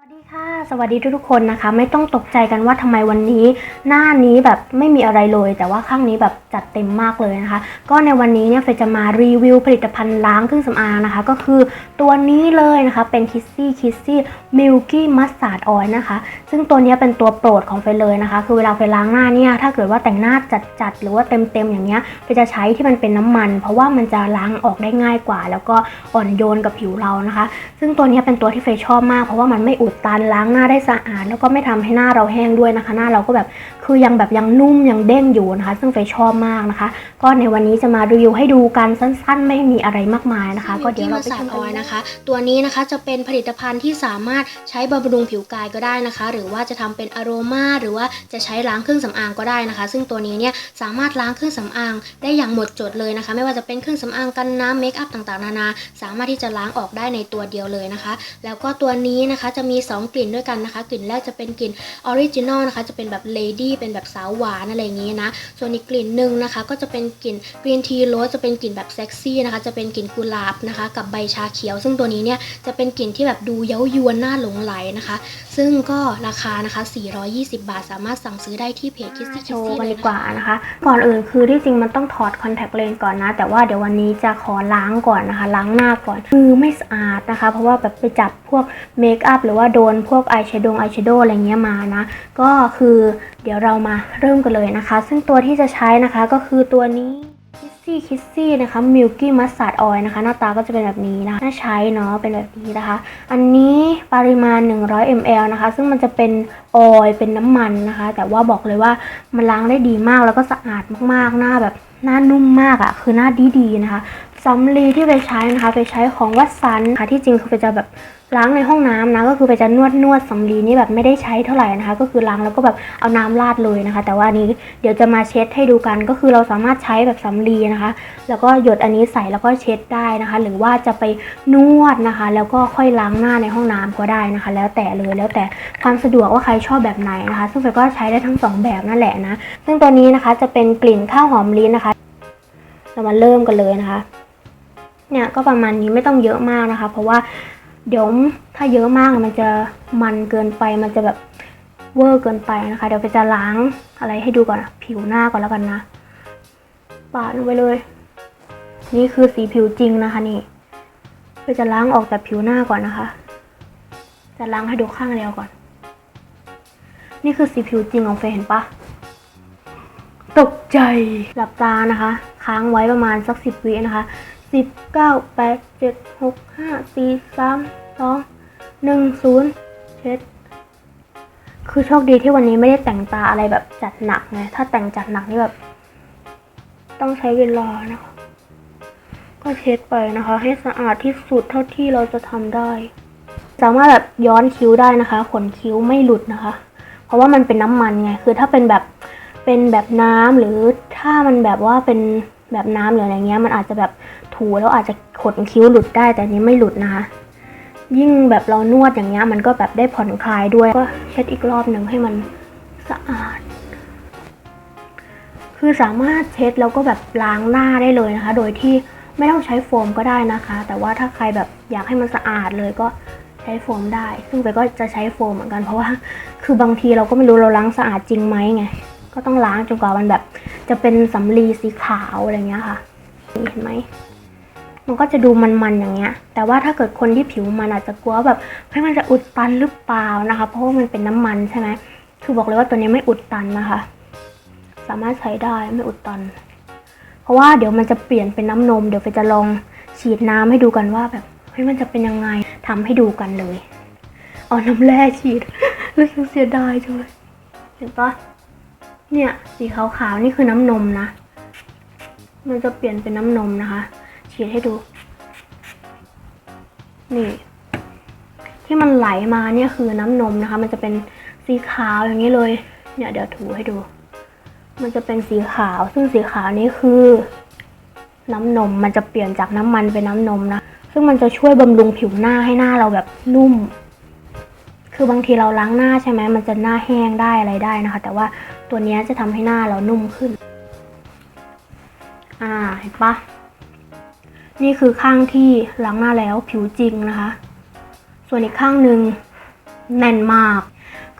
สวัสดีค่ะ สวัสดีทุกๆคนนะคะ ไม่ต้องตกใจกันว่าทำไมวันนี้ หน้านี้แบบไม่มีอะไรเลย แต่ว่าข้างนี้แบบจัดเต็มมากเลยนะคะ ก็ในวันนี้เนี่ยเฟจะมารีวิวผลิตภัณฑ์ล้างเครื่องสำอางนะคะ ก็คือตัวนี้เลยนะคะเป็น Kissy Kissy Milky Mustard Oil นะคะ ซึ่งตัวนี้เป็นตัวโปรดของเฟเลยนะคะ คือเวลาเฟล้างหน้าเนี่ยถ้าเกิดว่าแต่งหน้าจัดๆหรือว่าเต็มๆอย่างเงี้ยเฟจะใช้ที่มันเป็นน้ำมัน เพราะว่ามันจะล้างออกได้ง่ายกว่า แล้วก็อ่อนโยนกับผิวเรานะคะ ซึ่งตัวนี้เป็นตัวที่เฟชอบมากเพราะว่ามันไม่อุดตันล้างหน้าได้สะอาด แล้วก็ไม่ทำให้หน้าเราแห้งด้วยนะคะ หน้าเราก็แบบคือยังแบบยังนุ่มยังเด้งอยู่นะคะ ซึ่งเฟยชอบมากนะคะ ก็ในวันนี้จะมารีวิวให้ดูกันสั้นๆ ไม่มีอะไรมากมายนะคะ ก็เดี๋ยวเราไปชมอกัอยนนะคะ ตัวนี้นะคะจะเป็นผลิตภัณฑ์ที่สามารถใช้บำรุงผิวกายก็ได้นะคะ หรือว่าจะทำเป็นอโรมาหรือว่าจะใช้ล้างเครื่องสำอางก็ได้นะคะ ซึ่งตัวนี้เนี่ยสามารถล้างเครื่องสำอางได้อย่างหมดจดเลยนะคะ ไม่ว่าจะเป็นเครื่องสำอางกันน้ำเมคอัพต่างๆนานา สามารถที่จะล้างออกได้ในตัวเดียวเลยนะคะ แล้วก็ตัวนี้นะคะจะมี 2 กลิ่นด้วยกันนะคะ กลิ่นแรกจะเป็นกลิ่นออริจินอลนะคะ จะเป็นแบบเลดี้เป็นแบบสาวหวานอะไรอย่างนี้นะ ส่วนอีกกลิ่นหนึ่งนะคะ ก็จะเป็นกลิ่นกรีนทีโรสจะเป็นกลิ่นแบบเซ็กซี่นะคะ จะเป็นกลิ่นกุหลาบนะคะ กับใบชาเขียว ซึ่งตัวนี้เนี่ยจะเป็นกลิ่นที่แบบดูเย้ายวนน่าหลงไหลนะคะ ซึ่งก็ราคานะคะ 420 บาท สามารถสั่งซื้อได้ที่เพจคิสซี่โชคิสว์ซี่กันเลยดีกว่านะคะ ก่อนอื่นคือที่จริงมันต้องถอดคอนแทคเลนส์ก่อนนะ แต่ว่าเดี๋ยววันนี้จะขอล้างก่อนนะคะ ล้างหน้าก่อนมือไม่สะอาดนะคะ เพราะว่าแบบไปจับพวกเมคอัพหรือว่าโดนพวกอายแชโดว์อายแชโดว์อะไรเงี้ยมานะ ก็คือเดี๋ยวเรามาเริ่มกันเลยนะคะ ซึ่งตัวที่จะใช้นะคะก็คือตัวนี้ Kissy Kissy นะคะ Milky Mustard Oil นะคะ หน้าตาก็จะเป็นแบบนี้นะคะน่าใช้เนาะเป็นแบบนี้นะคะ อันนี้ปริมาณ 100 ml นะคะ ซึ่งมันจะเป็นออยเป็นน้ำมันนะคะ แต่ว่าบอกเลยว่ามันล้างได้ดีมากแล้วก็สะอาดมากๆหน้าแบบหน้านุ่มมากอะ่ะคือหน้าดีๆนะคะสำลีที่ไปใช้นะคะ ไปใช้ของวัดสันค่ะที่จริงคือไปจะแบบ ล้างในห้องน้ำนะก็คือไปจะนวดนวดสำลีนี่แบบไม่ได้ใช้เท่าไหร่นะคะ ก็คือล้างแล้วก็แบบเอาน้ำราดเลยนะคะ แต่ว่านี้เดี๋ยวจะมาเช็ดให้ดูกันก็คือเราสามารถใช้แบบสำลีนะคะ แล้วก็หยดอันนี้ใส่แล้วก็เช็ดได้นะคะ หรือว่าจะไปนวดนะคะ แล้วก็ค่อยล้างหน้าในห้องน้ำก็ได้นะคะ แล้วแต่เลยแล้วแต่ความสะดวกว่าใครชอบแบบไหนนะคะ ซึ่งเฟก็ใช้ได้ทั้งสองแบบนั่นแหละนะซึ่งตัวนี้นะคะจะเป็นกลิ่นข้าวหอมลิ้นนะคะ เรามาเริ่มกันเลยนะคะเนี่ยก็ประมาณนี้ไม่ต้องเยอะมากนะคะ เพราะว่า เดี๋ยวถ้าเยอะมากมันจะมันเกินไปมันจะแบบเวอร์เกินไปนะคะ เดี๋ยวไปจะล้างอะไรให้ดูก่อนผิวหน้าก่อนแล้วกันนะปาดลงไปเลย นี่คือสีผิวจริงนะคะนี่ไปจะล้างออกจากผิวหน้าก่อนนะคะ จะล้างให้ดูข้างเดียวก่อน นี่คือสีผิวจริงของเฟยเห็นปะตกใจหลับตานะคะ ค้างไว้ประมาณสักสิบวินะคะ สิบเก้าแปดเจ็ดหกห้าสี่สามสองหนึ่งศูนย์เช็ดคือโชคดีที่วันนี้ไม่ได้แต่งตาอะไรแบบจัดหนักไงถ้าแต่งจัดหนักนี่แบบ ต้องใช้เวลานะคะ ก็เช็ดไปนะคะ ให้สะอาดที่สุดเท่าที่เราจะทำได้ สามารถแบบย้อนคิ้วได้นะคะ ขนคิ้วไม่หลุดนะคะ เพราะว่ามันเป็นน้ำมันไงคือถ้าเป็นแบบเป็นแบบน้ำหรือถ้ามันแบบว่าเป็นแบบน้ำหรืออะไรเงี้ย มันอาจจะแบบ ถูแล้วอาจจะขนคิ้วหลุดได้แต่นี้ไม่หลุดนะคะ ยิ่งแบบเรานวดอย่างเงี้ยมันก็แบบได้ผ่อนคลายด้วยก็เช็ดอีกรอบหนึ่งให้มันสะอาด คือสามารถเช็ดแล้วก็แบบล้างหน้าได้เลยนะคะ โดยที่ไม่ต้องใช้โฟมก็ได้นะคะ แต่ว่าถ้าใครแบบอยากให้มันสะอาดเลยก็ใช้โฟมได้ ซึ่งไปก็จะใช้โฟมเหมือนกันเพราะว่า คือบางทีเราก็ไม่รู้เราล้างสะอาดจริงไหมไง ก็ต้องล้างจนกว่ามันแบบ จะเป็นสำลีสีขาวอะไรเงี้ยค่ะ เห็นไหม มันก็จะดูมันๆอย่างเงี้ย แต่ว่าถ้าเกิดคนที่ผิวมันอาจจะกลัวแบบเฮ้ยมันจะอุดตันหรือเปล่านะคะ เพราะว่ามันเป็นน้ำมันใช่ไหมคือบอกเลยว่าตัวนี้ไม่อุดตันนะคะ สามารถใช้ได้ไม่อุดตัน เพราะว่าเดี๋ยวมันจะเปลี่ยนเป็นน้ำนม เดี๋ยวไปจะลองฉีดน้ำให้ดูกันว่าแบบเฮ้ยมันจะเป็นยังไงทำให้ดูกันเลยเอาน้ำแร่ฉีดรู้สึกเสียดายจังเลยเห็นปะเนี่ยสีขาวๆนี่คือน้ำนมนะ มันจะเปลี่ยนเป็นน้ำนมนะคะ ฉีดให้ดู นี่ ที่มันไหลมาเนี่ยคือน้ำนมนะคะ มันจะเป็นสีขาวอย่างนี้เลย เนี่ยเดี๋ยวถูให้ดู มันจะเป็นสีขาว ซึ่งสีขาวนี้คือ น้ำนม มันจะเปลี่ยนจากน้ำมันเป็นน้ำนมนะ ซึ่งมันจะช่วยบำรุงผิวหน้าให้หน้าเราแบบนุ่มคือบางทีเราล้างหน้าใช่ไหมมันจะหน้าแห้งได้อะไรได้นะคะ แต่ว่าตัวนี้จะทำให้หน้าเรานุ่มขึ้น อ่า เห็นปะ นี่คือข้างที่ล้างหน้าแล้วผิวจริงนะคะ ส่วนอีกข้างหนึ่งแน่นมาก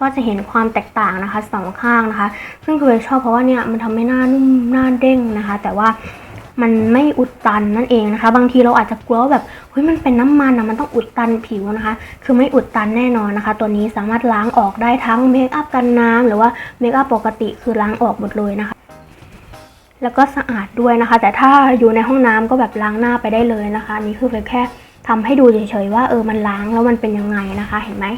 ก็จะเห็นความแตกต่างนะคะสองข้างนะคะ ซึ่งคือชอบเพราะว่าเนี่ยมันทำให้หน้านุ่มหน้าเด้งนะคะ แต่ว่ามันไม่อุดตันนั่นเองนะคะ บางทีเราอาจจะกลัวแบบเฮ้ยมันเป็นน้ำมันอะมันต้องอุดตันผิวนะคะ คือไม่อุดตันแน่นอนนะคะ ตัวนี้สามารถล้างออกได้ทั้งเมคอัพกันน้ำหรือว่าเมคอัพปกติคือล้างออกหมดเลยนะคะ แล้วก็สะอาดด้วยนะคะ แต่ถ้าอยู่ในห้องน้ำก็แบบล้างหน้าไปได้เลยนะคะอันนี้คือเป็นแค่ทำให้ดูเฉยๆว่าเออมันล้างแล้วมันเป็นยังไงนะคะ เห็นไหม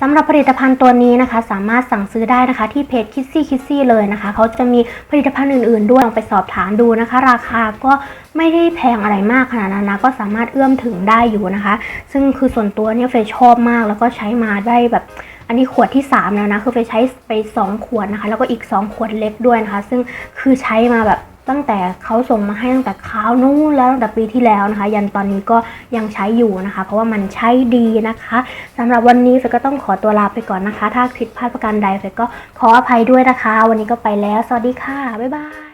สำหรับผลิตภัณฑ์ตัวนี้นะคะ สามารถสั่งซื้อได้นะคะที่เพจ Kissy Kissy เลยนะคะเขาจะมีผลิตภัณฑ์อื่นๆด้วยลองไปสอบถามดูนะคะ ราคาก็ไม่ได้แพงอะไรมากขนาดนั้นนะก็สามารถเอื้อมถึงได้อยู่นะคะ ซึ่งคือส่วนตัวเนี่ยเฟยชอบมากแล้วก็ใช้มาได้แบบ อันนี้ขวดที่ 3 แล้วนะ คือเฟยใช้ไป 2 ขวดนะคะ แล้วก็อีก 2 ขวดเล็กด้วยนะคะ ซึ่งคือใช้มาแบบตั้งแต่เขาส่งมาให้ตั้งแต่คราวนู้นแล้วตั้งแต่ปีที่แล้วนะคะ ยันตอนนี้ก็ยังใช้อยู่นะคะ เพราะว่ามันใช้ดีนะคะสำหรับวันนี้เฟก็ต้องขอตัวลาไปก่อนนะคะ ถ้าผิดพลาดประการใดเฟก็ขออภัยด้วยนะคะ วันนี้ก็ไปแล้ว สวัสดีค่ะ บ๊ายบาย